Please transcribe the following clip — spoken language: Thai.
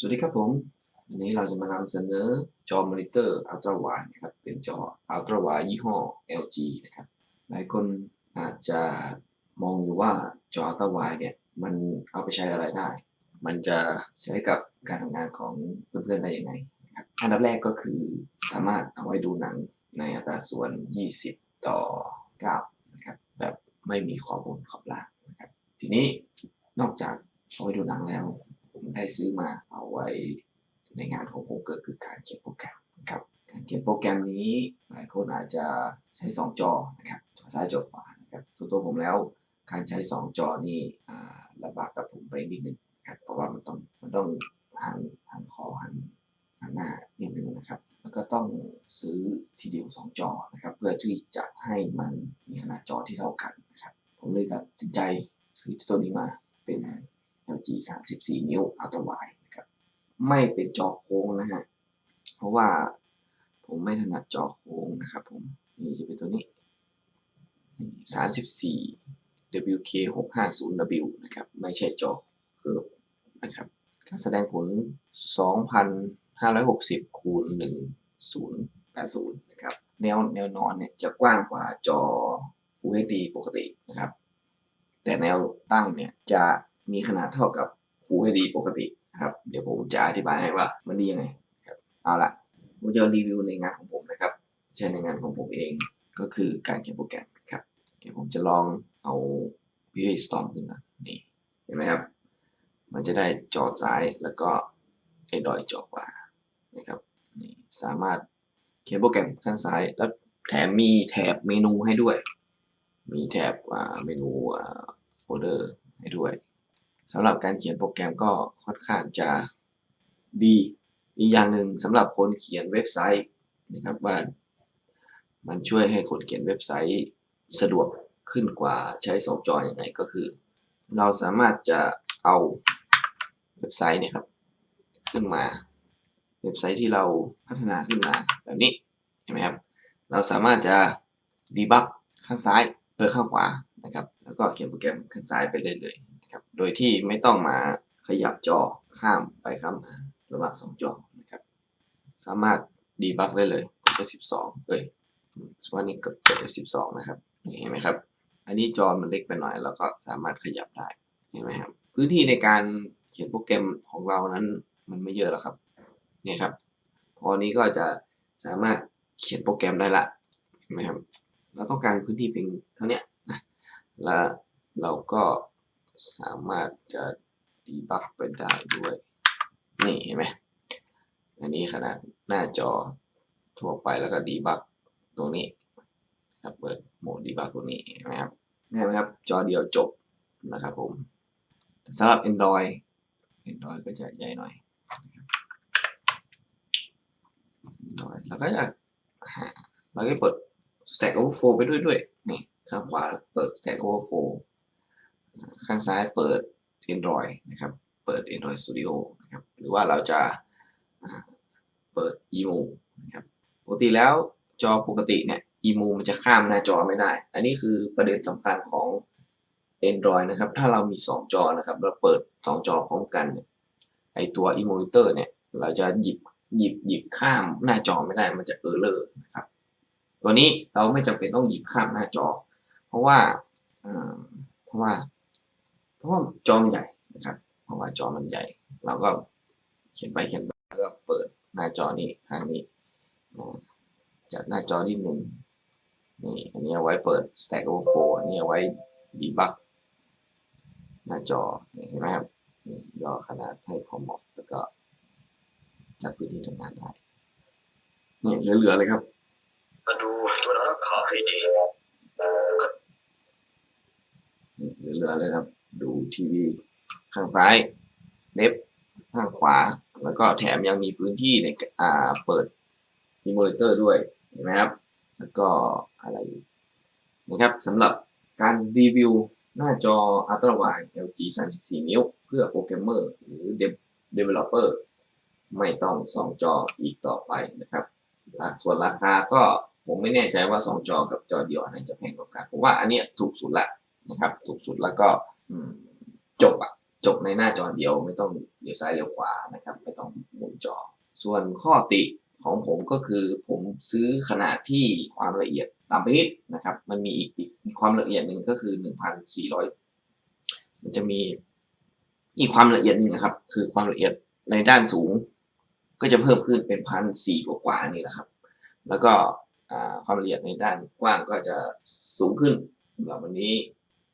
สวัสดีครับผม วันนี้เราจะมานำเสนอจอมอนิเตอร์อัลตร้าไวนะครับ เป็นจออัลตร้าไวยี่ห้อ LG นะครับ หลายคนอาจจะมองอยู่ว่าจออัลตร้าไวเนี่ย มันเอาไปใช้อะไรได้ มันจะใช้กับการทำงานของเพื่อนๆได้ยังไงนะครับอันดับแรกก็คือสามารถเอาไว้ดูหนังในอัตราส่วน 20 ต่อ 9 นะครับ แบบไม่มีข้อมูลขอบล่างนะครับ ทีนี้นอกจากเอาไว้ดูหนังแล้ว ผมได้ซื้อมา ว้ในงานของผมก็คือการเขียนโปรแกรมนะครับการเขียนโปรแกรมนี้หลายคนอาจจะใช้ 2 จอนะครับจอซ้ายจอขวานะครับส่วนตัวผมแล้วการใช้ 2 จอนี่ลำบากกับผมไปนิดนึงครับเพราะว่ามันต้องมันต้องหันหันคอหันหันหน้านิดนึงนะครับ แล้วก็ต้องซื้อทีเดียว 2 จอนะครับ เพื่อที่จะให้มันมีขนาดจอที่เท่ากันนะครับ ผมเลยตัดสินใจซื้อตัวนี้มาเป็น LG 34 นิ้ว Ultra Wide ไม่เป็นจอโค้งนะฮะ เพราะว่าผมไม่ถนัดจอโค้งนะครับผม นี่จะเป็นตัวนี้ 34 WK 650W นะครับ ไม่ใช่จอเคิร์ฟนะครับ การแสดงผล 2,560 คูณ 1080 นะครับ แนวแนวนอนเนี่ยจะกว้างกว่าจอ Full HD ปกตินะครับ แต่แนวตั้งเนี่ยจะมีขนาดเท่ากับ Full HD ปกติ ครับ เดี๋ยวผมจะอธิบายให้ว่ามันดียังไงครับเอาละผมจะรีวิวในงานของผมนะครับใช้ในงานของผมเองก็คือการเขียนโปรแกรมครับเดี๋ยวผมจะลองเอา Visual Storm ขึ้นมานี่เห็นไหมครับ มันจะได้จอซ้ายแล้วก็ Android จอขวานะครับนี่สามารถเขียนโปรแกรมข้างซ้ายแล้วแถมมีแถบเมนูให้ด้วย มีแถบเมนูโฟลเดอร์ให้ด้วย สำหรับการเขียนโปรแกรมก็ค่อนข้างจะดี อีกอย่างหนึ่งสำหรับคนเขียนเว็บไซต์นะครับว่ามันช่วยให้คนเขียนเว็บไซต์สะดวกขึ้นกว่าใช้สองจออย่างไรก็คือ เราสามารถจะเอาเว็บไซต์เนี่ยครับขึ้นมา เว็บไซต์ที่เราพัฒนาขึ้นมาแบบนี้เห็นไหมครับเราสามารถจะดีบักข้างซ้ายเออข้างขวานะครับ แล้วก็เขียนโปรแกรมข้างซ้ายไปเลยเลยๆ ครับ โดยที่ไม่ต้องมาขยับจอข้ามไปข้ามมาระหว่างสองจอนะครับ สามารถดีบักได้เลยกด F12 เอ้ยสมมตินี่กด F12 นะครับเห็นไหมครับ อันนี้จอมันเล็กไปหน่อยเราก็สามารถขยับได้เห็นไหมครับ พื้นที่ในการเขียนโปรแกรมของเรานั้นมันไม่เยอะหรอกครับเนี่ยครับ พอนี้ก็จะสามารถเขียนโปรแกรมได้ละเห็นไหมครับ เราต้องการพื้นที่เพียงเท่านี้นะแล้วเราก็ สามารถจะดีบักไปได้ด้วย นี่เห็นไหมอันนี้ขนาดหน้าจอทั่วไปแล้วก็ดีบักตรงนี้ครับเปิดโหมดดีบักตรงนี้นไหมครับง่ายไหมครับ จอเดียวจบนะครับผมสำหรับ Android Android ก็จะใหญ่หน่อย Android แล้วก็จะหาเราก็เปิด Stack Overflow ไปด้วยด้วยนี่ข้างขวาเปิด Stack Overflow ข้างซ้ายเปิด Android นะครับ เปิด Android Studio นะครับ หรือว่าเราจะเปิด Emo นะครับ ปกติแล้วจอปกติเนี่ย Emo มันจะข้ามหน้าจอไม่ได้ อันนี้คือประเด็นสำคัญของ Android นะครับ ถ้าเรามี 2 จอนะครับ เราเปิด 2 จอพร้อมกันเนี่ย ไอตัว Emulator เนี่ย เราจะหยิบ หยิบ หยิบข้ามหน้าจอไม่ได้ มันจะเออร์เลอร์นะครับ ตัวนี้เราไม่จำเป็นต้องหยิบข้ามหน้าจอ เพราะว่าเพราะว่า เพราะว่าจอมันใหญ่นะครับ เพราะว่าจอมันใหญ่ เราก็เขียนไปเขียนมาแล้วก็เปิดหน้าจอนี้ข้างนี้อ่าจัดหน้าจอนิดนึงนี่อันนี้เอาไว้เปิด Stack Overflow อันนี้เอาไว้ debug หน้าจอเห็นไหมครับนี่ย่อขนาดให้พอเหมาะแล้วก็จัดพื้นที่ทำงานได้นี่เหลือๆเลยครับมาดูตัวรักขาให้ดีนี่เหลือๆเลยครับ ดูทีวีข้างซ้ายเน็บข้างขวา แล้วก็แถมยังมีพื้นที่ในอ่าเปิดมีมอนิเตอร์ด้วยเห็นไหมครับ แล้วก็อะไรนะครับสำหรับการรีวิวหน้าจอ Ultra Wide LG 34 นิ้ว เพื่อโปรแกรมเมอร์หรือ Developer ไม่ต้องสองจออีกต่อไปนะครับ ส่วนราคาก็ผมไม่แน่ใจว่าสองจอกับจอเดียวอันไหนจะแพงกว่ากันผมว่าอันเนี้ยถูกสุดละ นะครับ ถูกสุดแล้วก็จบอะจบในหน้าจอเดียวไม่ต้องเลี้ยวซ้ายเลี้ยวขวานะครับ ไม่ต้องหมุนจอ ส่วนข้อติของผมก็คือผมซื้อขนาดที่ความละเอียดต่ำไปนิดนะครับ มันมีอีกอีกความละเอียดหนึ่งก็คือ 1,400 มันจะมีอีกความละเอียดหนึ่งนะครับ คือความละเอียดในด้านสูง ก็จะเพิ่มขึ้นเป็นพันสี่กว่านี่แหละครับ แล้วก็ความละเอียดในด้านกว้างก็จะสูงขึ้นสำหรับวันนี้